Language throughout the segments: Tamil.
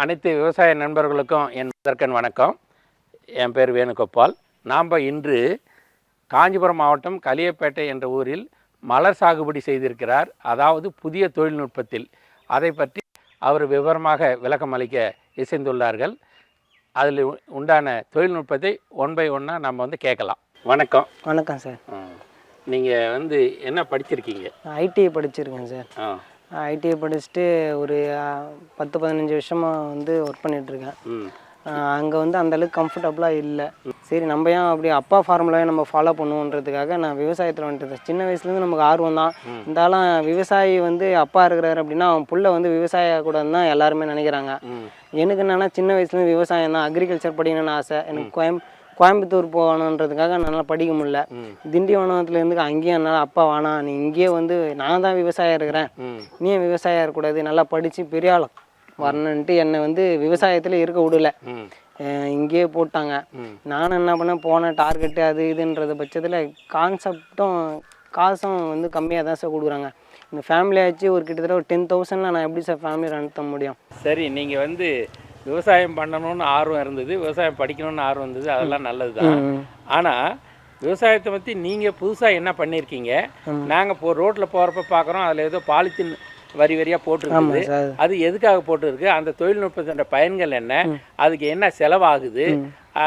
அனைத்து விவசாய நண்பர்களுக்கும் என் முதற்கண் வணக்கம். என் பேர் வேணுகோபால். நாம் இன்று காஞ்சிபுரம் மாவட்டம் கலியப்பேட்டை என்ற ஊரில் மலர் சாகுபடி செய்திருக்கிறார். அதாவது புதிய தொழில்நுட்பத்தில். அதை பற்றி அவர் விவரமாக விளக்கம் அளிக்க இசைந்துள்ளார்கள். அதில் உண்டான தொழில்நுட்பத்தை ஒன் பை ஒன்னாக நம்ம வந்து கேட்கலாம். வணக்கம். வணக்கம் சார். நீங்கள் வந்து என்ன படிச்சிருக்கீங்க? ஐடிஐ படிச்சிருக்கேன் சார். ஆ. ஐடிஐ படிச்சுட்டு ஒரு பத்து பதினஞ்சு வருஷமாக வந்து ஒர்க் பண்ணிகிட்ருக்கேன் அங்கே வந்து அந்தளவுக்கு கம்ஃபர்டபுளாக இல்லை. சரி நம்ம ஏன் அப்படி அப்பா ஃபார்முலாவே நம்ம ஃபாலோ பண்ணுவோன்றதுக்காக நான் விவசாயத்தில் வந்துட்டு சின்ன வயசுலேருந்து நமக்கு ஆர்வம் தான். இருந்தாலும் விவசாயி வந்து அப்பா இருக்கிறாரு அப்படின்னா அவன் புள்ள வந்து விவசாய கூட தான் எல்லாருமே நினைக்கிறாங்க. எனக்கு என்னென்னா சின்ன வயசுலேருந்து விவசாயம் தான் அக்ரிகல்ச்சர் படிக்கணும்னு ஆசை. எனக்கு கோயம் கோயம்புத்தூர் போகணுன்றதுக்காக என்னால் படிக்க முடியல. திண்டிவனத்துலேருந்து அங்கேயும் என்னால் அப்பா வேணாம் நீ இங்கேயே வந்து நான் தான் விவசாயம் இருக்கிறேன். நீ ஏன் விவசாயம் இருக்கக்கூடாது நல்லா படித்து பெரிய ஆள் வரணுன்ட்டு என்னை வந்து விவசாயத்தில் இருக்க விடல. இங்கேயே போட்டாங்க. நானும் என்ன பண்ணேன்? போன டார்கெட்டு அது இதுன்றது பட்சத்தில் கான்செப்டும் காசும் வந்து கம்மியாக தான் சார் கொடுக்குறாங்க. இந்த ஃபேமிலி ஆச்சு ஒரு கிட்டத்தட்ட ஒரு டென் தௌசண்டில் நான் எப்படி சார் ஃபேமிலி ரன் பண்ண முடியும்? சரி நீங்கள் வந்து விவசாயம் பண்ணணும்னு ஆர்வம் இருந்தது விவசாயம் படிக்கணும்னு ஆர்வம் இருந்தது அதெல்லாம் நல்லது தான் ஆனால் விவசாயத்தை பற்றி நீங்கள் புதுசாக என்ன பண்ணியிருக்கீங்க நாங்கள் இப்போ ரோட்டில் போகிறப்ப பார்க்குறோம் அதில் ஏதோ பாலித்தீன் வரி வரியாக போட்டிருக்குது. அது எதுக்காக போட்டிருக்கு? அந்த தொழில்நுட்பத்தோட பயன்கள் என்ன? அதுக்கு என்ன செலவாகுது?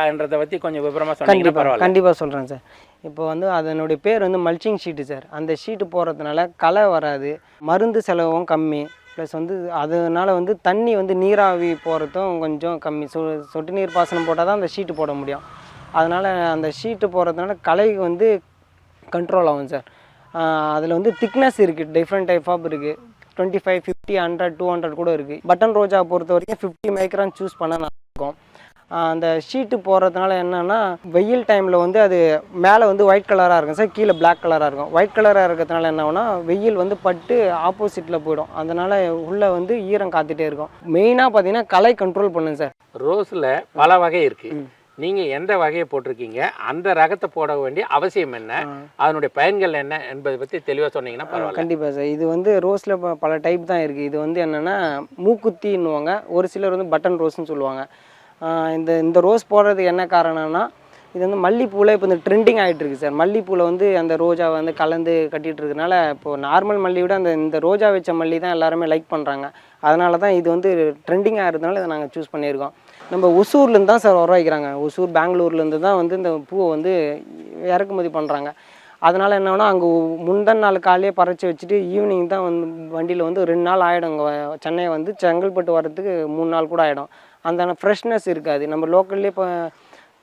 என்றதை பற்றி கொஞ்சம் விவரமாக சொன்னீங்கன்னா பரவாயில்ல. கண்டிப்பாக சொல்கிறேன் சார். இப்போ வந்து அதனுடைய பேர் வந்து மல்ச்சிங் ஷீட்டு சார். அந்த ஷீட்டு போடுறதுனால களை வராது மருந்து செலவும் கம்மி. ப்ளஸ் வந்து அதனால் வந்து தண்ணி வந்து நீராவி போகிறதும் கொஞ்சம் கம்மி. சொ சொட்டு நீர் பாசனம் போட்டால் தான் அந்த ஷீட்டு போட முடியும். அதனால் அந்த ஷீட்டு போடுறதுனால களை வந்து கண்ட்ரோல் ஆகும் சார் அதில் வந்து திக்னஸ் இருக்குது டிஃப்ரெண்ட் டைப் ஆஃப் இருக்குது twenty five fifty hundred two hundred கூட இருக்குது பட்டன் ரோஜா பொறுத்த வரைக்கும் ஃபிஃப்டி மைக்ரான் சூஸ் பண்ண நல்லா இருக்கும் அந்த ஷீட்டு போடுறதுனால என்னன்னா வெயில் டைமில் வந்து அது மேலே வந்து ஒயிட் கலராக இருக்கும். சார் கீழே Black கலராக இருக்கும். ஒயிட் கலராக இருக்கிறதுனால என்ன ஆகும்னா வெயில் வந்து பட்டு ஆப்போசிட்டில் போயிடும். அதனால் உள்ளே வந்து ஈரம் காத்துட்டே இருக்கும். மெயினாக பார்த்தீங்கன்னா கலை கண்ட்ரோல் பண்ணுங்க சார் ரோஸில் பல வகை இருக்குது நீங்கள் எந்த வகையை போட்டிருக்கீங்க? அந்த ரகத்தை போட வேண்டிய அவசியம் என்ன? அதனுடைய பயன்கள் என்ன? என்பதை பற்றி தெளிவாக சொன்னீங்கன்னா பரவாயில்ல. கண்டிப்பாக சார் இது வந்து ரோஸில் பல டைப் தான் இருக்குது இது வந்து என்னென்னா மூக்குத்தின்னுவாங்க. ஒரு சிலர் வந்து பட்டன் ரோஸ்னு சொல்லுவாங்க. இந்த இந்த ரோஸ் போடுறது என்ன காரணம்னா இது வந்து மல்லிப்பூவில் இப்போ இந்த ட்ரெண்டிங் ஆகிட்டு இருக்கு சார். மல்லிப்பூவில் வந்து அந்த ரோஜா வந்து கலந்து கட்டிகிட்டு இருக்கனால இப்போது நார்மல் மல்லி விட அந்த இந்த ரோஜா வச்ச மல்லி தான் எல்லாருமே லைக் பண்ணுறாங்க அதனால தான் இது வந்து ட்ரெண்டிங் ஆகிறதுனால இதை நாங்கள் சூஸ் பண்ணியிருக்கோம். நம்ம ஒசூர்லேருந்து தான் சார் உரவைக்கிறாங்க ஒசூர் பெங்களூர்லேருந்து தான் வந்து இந்த பூவை வந்து இறக்குமதி பண்ணுறாங்க அதனால் என்னன்னா அங்கே முந்தன் நாள் காலையே பறிச்சு வச்சுட்டு ஈவினிங் தான் வந்து வண்டியில் வந்து ரெண்டு நாள் ஆகிடும் இங்கே சென்னை வந்து செங்கல்பட்டு வர்றதுக்கு மூணு நாள் கூட ஆகிடும் அந்த ஃப்ரெஷ்னஸ் இருக்காது. நம்ம லோக்கல்லே இப்போ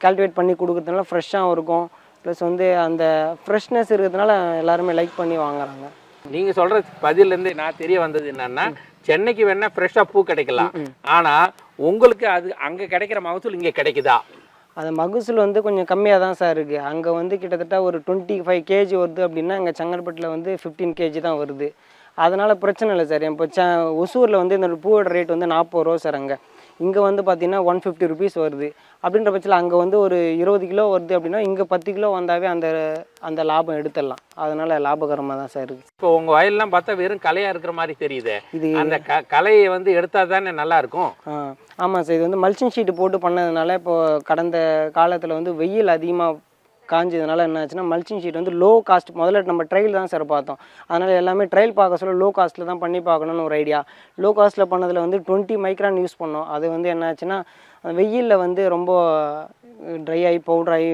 கல்டிவேட் பண்ணி கொடுக்குறதுனால ஃப்ரெஷ்ஷாகவும் இருக்கும். ப்ளஸ் வந்து அந்த ஃப்ரெஷ்னஸ் இருக்கிறதுனால எல்லாருமே லைக் பண்ணி வாங்குறாங்க. நீங்கள் சொல்கிற பதிலேருந்து நான் தெரிய வந்தது என்னன்னா சென்னைக்கு வேணா ஃப்ரெஷ்ஷாக பூ கிடைக்கலாம். ஆனால் உங்களுக்கு அது அங்கே கிடைக்கிற மகசூல் இங்கே கிடைக்குதா? அது மகசூல் வந்து கொஞ்சம் கம்மியாக தான் சார் இருக்குது அங்கே வந்து கிட்டத்தட்ட ஒரு டுவெண்ட்டி ஃபைவ் கேஜி வருது அப்படின்னா இங்கே செங்கல்பட்டில் வந்து ஃபிஃப்டீன் கேஜி தான் வருது. அதனால் பிரச்சனை இல்லை சார் இப்போ செ ஒசூரில் வந்து இந்த பூவோட ரேட் வந்து நாற்பது ரூபா சார் அங்கே. இங்கே வந்து பார்த்தீங்கன்னா ஒன் ஃபிஃப்டி ருபீஸ் வருது. அப்படின்ற பட்சத்தில் அங்கே வந்து ஒரு இருபது கிலோ வருது அப்படின்னா இங்கே பத்து கிலோ வந்தாவே அந்த அந்த லாபம் எடுத்துடலாம். அதனால் லாபகரமாக தான் சார் இருக்குது இப்போ உங்கள் வயல்லாம் பார்த்தா வெறும் கலையாக இருக்கிற மாதிரி தெரியுது. இது அந்த க கலையை வந்து எடுத்தால் தானே நல்லா இருக்கும்? ஆ ஆமாம் சார். இது வந்து மல்ச்சிங் ஷீட்டு போட்டு பண்ணதுனால இப்போ கடந்த காலத்தில் வந்து வெயில் அதிகமாக காஞ்சதுனால என்ன ஆச்சுன்னா மல்ச்சிங் ஷீட் வந்து லோ காஸ்ட் முதல்ல நம்ம ட்ரையல் தான் சார் பார்த்தோம். அதனால் எல்லாமே ட்ரையல் பார்க்க சொல்ல லோ காஸ்ட்டில் தான் பண்ணி பார்க்கணும்னு ஒரு ஐடியா லோ காஸ்ட்டில் பண்ணதில் வந்து டுவெண்ட்டி மைக்ரான் யூஸ் பண்ணோம். அது வந்து என்ன ஆச்சுன்னா வெயிலில் வந்து ரொம்ப ட்ரை ஆகி பவுடர் ஆகி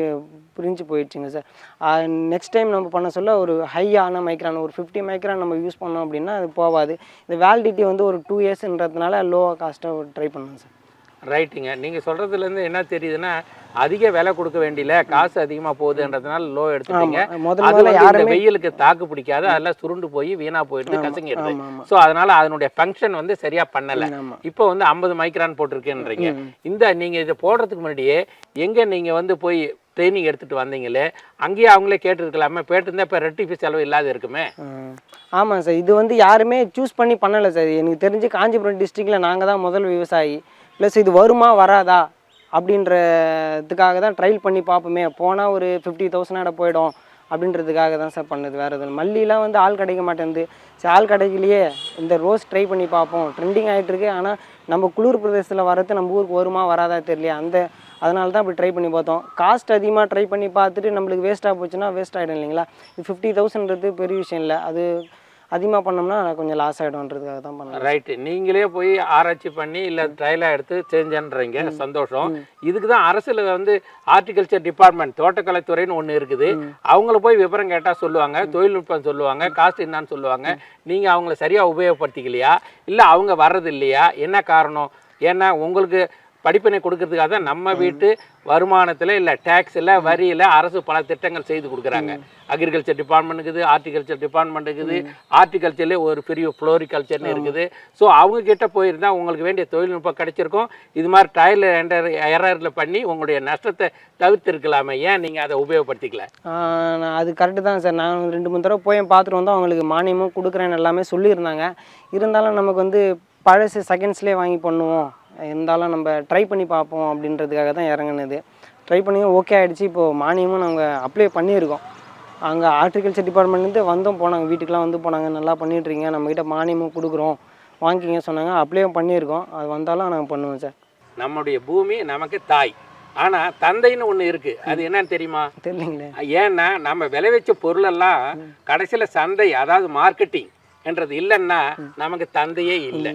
பிரிஞ்சு போயிடுச்சுங்க சார் நெக்ஸ்ட் டைம் நம்ம பண்ண சொல்ல ஒரு ஹையான மைக்ரான் ஒரு ஃபிஃப்டி மைக்ரான் நம்ம யூஸ் பண்ணோம் அப்படின்னா அது போகாது. இந்த வேலிடிட்டி வந்து ஒரு டூ இயர்ஸ்ன்றதுனால லோ காஸ்ட்டாக ட்ரை பண்ணோம் சார் ரைட்டுங்க நீங்கள் சொல்கிறதுலேருந்து என்ன தெரியுதுன்னா அதிக விலை கொடுக்க வேண்டியல காசு அதிகமாக போகுதுன்றதுனால லோ எடுத்துட்டீங்க. ஆமா. முதல்ல அது முதல்ல வந்து இந்த யாருமே- வெயிலுக்கு தாக்கு பிடிக்காது. அதெல்லாம் சுருண்டு போய் வீணா போயிடுது கசங்கிடுது. ஸோ அதனால அதனுடைய ஃபங்க்ஷன் வந்து சரியா பண்ணல. இப்போ வந்து ஐம்பது மைக்ரான் போட்டிருக்கேன்றீங்க. இந்த நீங்க இதை போடுறதுக்கு முன்னாடியே எங்க நீங்க வந்து போய் ட்ரைனிங் எடுத்துட்டு வந்தீங்களே அங்கேயே அவங்களே கேட்டிருக்கலாமே. கேட்டிருந்தா இப்போ ரெட்டிஃபி செலவு இல்லாத இருக்குமே. ஆமாம் சார் இது வந்து யாருமே சூஸ் பண்ணி பண்ணலை சார் எனக்கு தெரிஞ்சு காஞ்சிபுரம் டிஸ்ட்ரிக்டில் நாங்கள் தான் முதல் விவசாயி. ப்ளஸ் இது வருமா வராதா? அப்படின்றதுக்காக தான் ட்ரையல் பண்ணி பார்ப்போமே. போனால் ஒரு ஃபிஃப்டி தௌசண்டோட போயிடும் அப்படின்றதுக்காக தான் சார் பண்ணது. வேறு எதுவும் மல்லிலாம் வந்து ஆள் கிடைக்க மாட்டேங்குது. சரி ஆள் கிடைக்கலையே. இந்த ரோஸ் ட்ரை பண்ணி பார்ப்போம். ட்ரெண்டிங் ஆகிட்டுருக்கு ஆனால் நம்ம குளிர் பிரதேசத்தில் வரது நம்ம ஊருக்கு வருமா வராதா தெரியலையா. அந்த அதனால தான் அப்படி ட்ரை பண்ணி பார்த்தோம். காஸ்ட் அதிகமாக ட்ரை பண்ணி பார்த்துட்டு நம்மளுக்கு வேஸ்ட்டாக போச்சுன்னா வேஸ்ட் ஆகிடும் இல்லைங்களா? இது ஃபிஃப்டி தௌசண்ட்றது பெரிய விஷயம் இல்லை. அது அதிகமாக பண்ணோம்னா கொஞ்சம் லாஸ் ஆகிடும்ன்றதுக்காக தான் பண்ணேன் ரைட்டு நீங்களே போய் ஆராய்ச்சி பண்ணி இல்லை ட்ரையலாக எடுத்து செஞ்சன்றீங்க. சந்தோஷம். இதுக்கு தான் அரசுல வந்து ஹார்டிகல்ச்சர் டிபார்ட்மெண்ட் தோட்டக்கலைத்துறைன்னு ஒன்று இருக்குது. அவங்கள போய் விவரம் கேட்டால் சொல்லுவாங்க தொழில்நுட்பம் சொல்லுவாங்க காஸ்ட் என்னன்னு சொல்லுவாங்க. நீங்கள் அவங்கள சரியாக உபயோகப்படுத்திக்கலையா? இல்லை அவங்க வர்றது இல்லையா என்ன காரணம்? ஏன்னா உங்களுக்கு படிப்பினை கொடுக்கறதுக்காக தான் நம்ம வீட்டு வருமானத்தில் இல்லை டேக்ஸில் வரியில் அரசு பல திட்டங்கள் செய்து கொடுக்குறாங்க. அக்ரிகல்ச்சர் டிபார்ட்மெண்ட் இருக்குது ஹார்டிகல்ச்சர் டிபார்ட்மெண்ட் இருக்குது ஹார்டிகல்ச்சர்லேயே ஒரு பெரிய ஃப்ளோரிகல்ச்சர்னு இருக்குது. ஸோ அவங்க கிட்ட போயிருந்தா உங்களுக்கு வேண்டிய தொழில்நுட்பம் கிடைச்சிருக்கும். இது மாதிரி ட்ரையல் எரரில் பண்ணி உங்களுடைய நஷ்டத்தை தவிர்த்திருக்கலாமே. ஏன் நீங்கள் அதை உபயோகப்படுத்திக்கல? அது கரெக்டு தான் சார். நான் ரெண்டு மூணு தடவை போய் பார்த்துட்டு வந்தோம் அவங்களுக்கு மானியமும் கொடுக்குறேன்னு எல்லாமே சொல்லியிருந்தாங்க. இருந்தாலும் நமக்கு வந்து பழசு செகண்ட்ஸ்லேயே வாங்கி பண்ணுவோம். இருந்தாலும் நம்ம ட்ரை பண்ணி பார்ப்போம் அப்படின்றதுக்காக தான் இறங்குனது. ட்ரை பண்ணி ஓகே ஆகிடுச்சு இப்போது மானியமும் நாங்கள் அப்ளை பண்ணியிருக்கோம். அங்கே ஹார்டிகல்ச்சர் டிபார்ட்மெண்ட்லேருந்து வந்தோம் போனாங்க. வீட்டுக்கெலாம் வந்து போனாங்க. நல்லா பண்ணிட்டுருக்கீங்க நம்மக்கிட்ட மானியமும் கொடுக்குறோம். வாங்கிக்கிங்க சொன்னாங்க. அப்ளையும் பண்ணியிருக்கோம். அது வந்தாலும் நாங்கள் பண்ணுவோம் சார் நம்முடைய பூமி நமக்கு தாய். ஆனால் தந்தைன்னு ஒன்று இருக்குது அது என்னன்னு தெரியுமா? தெரியலங்களே. ஏன்னா நம்ம விளைவிச்ச பொருளெல்லாம் கடைசியில் சந்தை அதாவது மார்க்கெட்டிங் என்றது இல்லைன்னா நமக்கு தந்தையே இல்லை.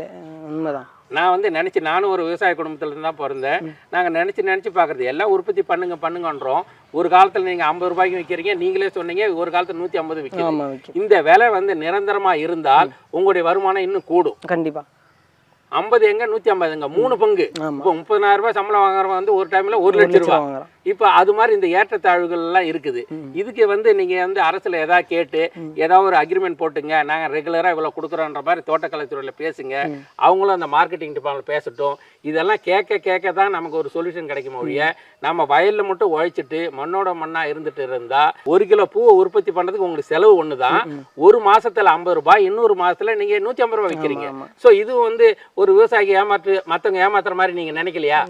உண்மைதான். நான் வந்து நினச்சி நானும் ஒரு விவசாய குடும்பத்துல தான் பிறந்தேன் நாங்கள் நினச்சி நினச்சி பார்க்குறது எல்லாம் உற்பத்தி பண்ணுங்க பண்ணுங்கன்றோம். ஒரு காலத்தில் நீங்கள் ஐம்பது ரூபாய்க்கு விற்கிறீங்க நீங்களே சொன்னீங்க ஒரு காலத்தில் நூற்றி ஐம்பது விற்கிறீங்க இந்த விலை வந்து நிரந்தரமாக இருந்தால் உங்களுடைய வருமானம் இன்னும் கூடும். கண்டிப்பாக ஐம்பது எங்க நூற்றி ஐம்பதுங்க மூணு பங்கு. இப்போ முப்பதாயிரம் ரூபாய் சம்பளம் வாங்குறவன் வந்து ஒரு டைமில் ஒரு லட்சம் ரூபாய். வாங்குறோம் இப்போ அது மாதிரி இந்த ஏற்றத்தாழ்வுகள் எல்லாம் இருக்குது இதுக்கு வந்து நீங்க வந்து அரசுல ஏதாவது கேட்டு ஏதாவது ஒரு அக்ரிமெண்ட் போட்டுங்க நாங்க ரெகுலரா இவ்வளவு கொடுக்குறோன்ற மாதிரி தோட்டக்கலைத்துறையில பேசுங்க. அவங்களும் அந்த மார்க்கெட்டிங் டிபார்ட்மெண்ட் பேசட்டும். இதெல்லாம் கேட்க கேட்க தான் நமக்கு ஒரு சொல்யூஷன் கிடைக்கும் ஒழிய நம்ம வயல்ல மட்டும் உழைச்சிட்டு மண்ணோட மண்ணா இருந்துட்டு இருந்தா ஒரு கிலோ பூவை உற்பத்தி பண்றதுக்கு உங்களுக்கு செலவு ஒண்ணுதான். ஒரு மாசத்துல ஐம்பது ரூபாய் இன்னொரு மாசத்துல நீங்க நூத்தி ஐம்பது ரூபாய் விற்கிறீங்க ஆமா. சோ இது வந்து ஒரு விவசாயிக்கு ஏமாற்று மத்தவங்க ஏமாத்துற மாதிரி நீங்க நினைக்கலையா.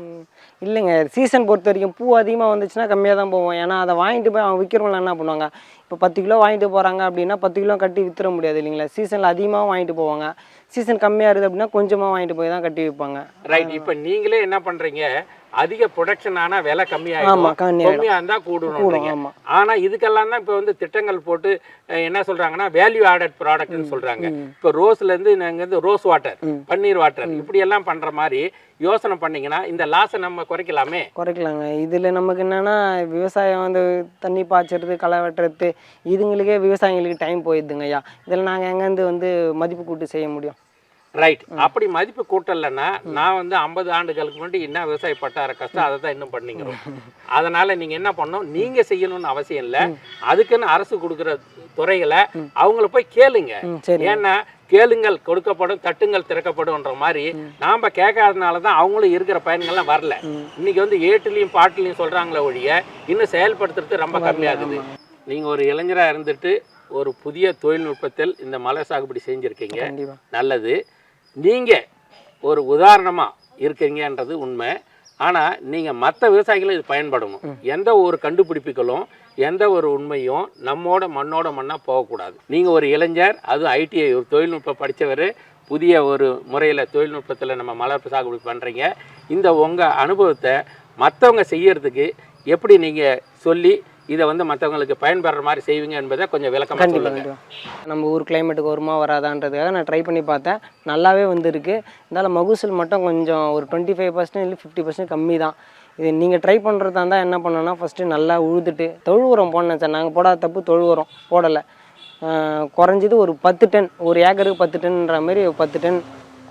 இல்லைங்க சீசன் பொறுத்த வரைக்கும் பூ அதிகமாக வந்துச்சுன்னா கம்மியாக தான் போவோம். ஏன்னா அதை வாங்கிட்டு போய் அவங்க விற்கிறவங்க என்ன பண்ணுவாங்க? இப்போ பத்து கிலோ வாங்கிட்டு போகிறாங்க அப்படின்னா பத்து கிலோ கட்டி விற்றுற முடியாது இல்லைங்களா? சீசனில் அதிகமாக வாங்கிட்டு போவாங்க. சீசன் கம்மியாக இருக்குது அப்படின்னா கொஞ்சமாக வாங்கிட்டு போய் தான் கட்டி விற்பாங்க ரைட் இப்போ நீங்களே என்ன பண்ணுறீங்க அதிக ப்ரொடக்ஷன் ஆனா விலை ஆமாம் கம்மியாயிடும். கம்மியாக கம்மியா இருந்தா கூடணும் கூடும் ஆமாம் ஆனா இதுக்கெல்லாம் தான் இப்போ வந்து திட்டங்கள் போட்டு என்ன சொல்றாங்கன்னா வேல்யூ ஆடட் ப்ராடக்ட்னு சொல்றாங்க. இப்போ ரோஸ்ல இருந்து நாங்க வந்து ரோஸ் வாட்டர். பன்னீர் வாட்டர் இப்படி எல்லாம் பண்ற மாதிரி யோசனை பண்ணீங்கன்னா இந்த லாஸை நம்ம குறைக்கலாமே? குறைக்கலாங்க. இதில் நமக்கு என்னென்னா விவசாயம் வந்து தண்ணி பாய்ச்சறது களை வெட்டுறது இதுங்களுக்கே விவசாயிங்களுக்கு டைம் போயிடுதுங்க ஐயா இதில் நாங்கள் எங்கேருந்து வந்து மதிப்பு கூட்டு செய்ய முடியும்? ரைட் அப்படி மதிப்பு கூட்டலைன்னா நான் வந்து ஐம்பது ஆண்டுகளுக்கு முன்னாடி என்ன விவசாய பட்டார கஷ்டம் அதை தான் இன்னும் பண்ணிக்கிறோம். அதனால நீங்க என்ன பண்ணணும்? நீங்க செய்யணும்னு அவசியம் இல்லை. அதுக்குன்னு அரசு கொடுக்குற துறைகளை அவங்கள போய் கேளுங்க. ஏன்னா கேளுங்கள் கொடுக்கப்படும் தட்டுங்கள் திறக்கப்படும்ன்ற மாதிரி நாம கேட்காதனால தான் அவங்களும் இருக்கிற பயன்கள்லாம் வரல. இன்னைக்கு வந்து ஏட்டுலையும் பாட்டுலையும் சொல்றாங்களே ஒழிய இன்னும் செயல்படுத்துறது ரொம்ப கம்மியாகுது. நீங்க ஒரு இளைஞரா இருந்துட்டு ஒரு புதிய தொழில்நுட்பத்தில் இந்த மலை சாகுபடி செஞ்சிருக்கீங்க. நல்லது. நீங்க ஒரு உதாரணமா இருக்கீங்கன்றது உண்மை. ஆனா நீங்க மற்ற விவசாயிகளும் இது பயன்படணும். எந்த ஒரு கண்டுபிடிப்புகளும் எந்த ஒரு உண்மையும் நம்மோட மண்ணோட மண்ணா போகக்கூடாது. நீங்க ஒரு இளைஞர் அதுவும் ஐடிஐ ஒரு தொழில்நுட்பம் படிச்சவர் புதிய ஒரு முறையில் தொழில்நுட்பத்தில் நம்ம மலர்ப்பு சாகுபடி பண்ணுறீங்க இந்த உங்கள் அனுபவத்தை மற்றவங்க செய்யறதுக்கு எப்படி நீங்கள் சொல்லி இதை வந்து மற்றவங்களுக்கு பயன்படுற மாதிரி செய்வீங்க என்பதை கொஞ்சம் விளக்கமாக கண்டிப்பாக சொல்லுங்க. கண்டிப்பாக நம்ம ஊர் கிளைமேட்டுக்கு வருமா வராதான்றதுக்காக நான் ட்ரை பண்ணி பார்த்தேன். நல்லாவே வந்திருக்கு. இருந்தாலும் மகசூல் மட்டும் கொஞ்சம் ஒரு டுவெண்ட்டி ஃபைவ் பர்சன்ட் இல்லை ஃபிஃப்டி பர்சன்ட் கம்மி தான் இது நீங்கள் ட்ரை பண்ணுறதா இருந்தால் என்ன பண்ணணும்னா ஃபஸ்ட்டு நல்லா உழுதுட்டு தொழு உரம் போடணும் சார். நாங்கள் போடாத தப்பு தொழு உரம் போடலை குறைஞ்சது ஒரு பத்து டன் ஒரு ஏக்கருக்கு பத்து டன்ன்ற மாதிரி ஒரு பத்து டன்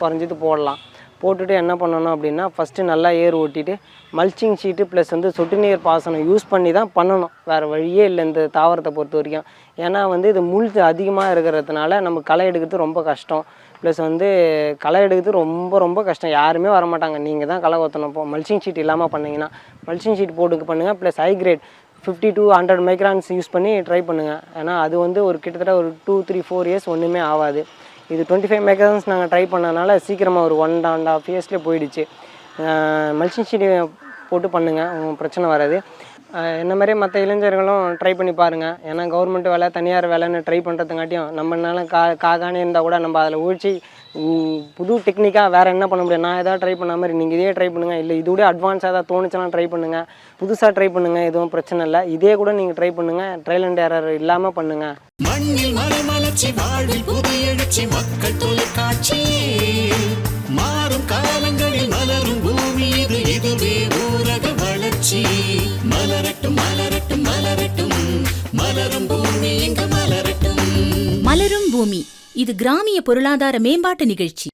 குறைஞ்சது போடலாம். போட்டுட்டு என்ன பண்ணணும் அப்படின்னா ஃபஸ்ட்டு நல்லா ஏர் ஓட்டிட்டு மல்ச்சிங் ஷீட்டு ப்ளஸ் வந்து சொட்டு நீர் பாசனம் யூஸ் பண்ணி தான் பண்ணணும். வேறு வழியே இல்லை இந்த தாவரத்தை பொறுத்த வரைக்கும். ஏன்னா வந்து இது முள் அதிகமாக இருக்கிறதுனால நம்ம களை எடுக்கிறது ரொம்ப கஷ்டம். ப்ளஸ் வந்து களை எடுக்கிறது ரொம்ப ரொம்ப கஷ்டம். யாருமே வர மாட்டாங்க நீங்கள் தான் களை கொத்தணும். இப்போ மல்ச்சிங் ஷீட் இல்லாமல் பண்ணிங்கன்னா மல்ச்சிங் ஷீட் போட்டு பண்ணுங்கள் plus high grade fifty two hundred microns use பண்ணி ட்ரை பண்ணுங்கள் ஏன்னா அது வந்து ஒரு கிட்டத்தட்ட ஒரு டூ த்ரீ ஃபோர் இயர்ஸ் ஒன்றுமே ஆகாது. இது டுவெண்ட்டி ஃபைவ் மெகாசன்ஸ் நாங்கள் ட்ரை பண்ணனால சீக்கிரமாக ஒரு ஒன் அண்ட் ஆஃப் இயர்ஸ்லேயே போயிடுச்சு. மல்ச்சிங் ஷீட் போட்டு பண்ணுங்கள் பிரச்சனை வராது. என்ன மாதிரி மற்ற இளைஞர்களும் ட்ரை பண்ணி பாருங்கள் ஏன்னா கவர்மெண்ட் வேலை தனியார் வேலைன்னு ட்ரை பண்ணுறதுங்காட்டியும் நம்மளால கா காகானே இருந்தால் கூட நம்ம அதில் ஊழ்ச்சி புது டெக்னிக்காக வேறு என்ன பண்ண முடியும்? நான் எதாவது ட்ரை பண்ண மாதிரி நீங்கள் இதே ட்ரை பண்ணுங்கள் இல்லை இது கூட அட்வான்ஸாக ஏதாவது தோணுச்சுன்னா ட்ரை பண்ணுங்கள் புதுசாக ட்ரை பண்ணுங்கள் எதுவும் பிரச்சனை இல்லை. இதே கூட நீங்கள் ட்ரை பண்ணுங்கள் ட்ரையல் அண்ட் ஏரர் இல்லாமல் பண்ணுங்கள் மண்ணில் வாழ்வில் புதிய எழுச்சி மக்கள் தொலைக்காட்சி மாறும் காலங்களில் மலரும் பூமி இது இதுவே ஊரக வளர்ச்சி. மலரட்டும் மலரட்டும் மலரட்டும். மலரும் பூமி இங்கு மலரட்டும். மலரும் பூமி இது கிராமிய பொருளாதார மேம்பாட்டு நிகழ்ச்சி.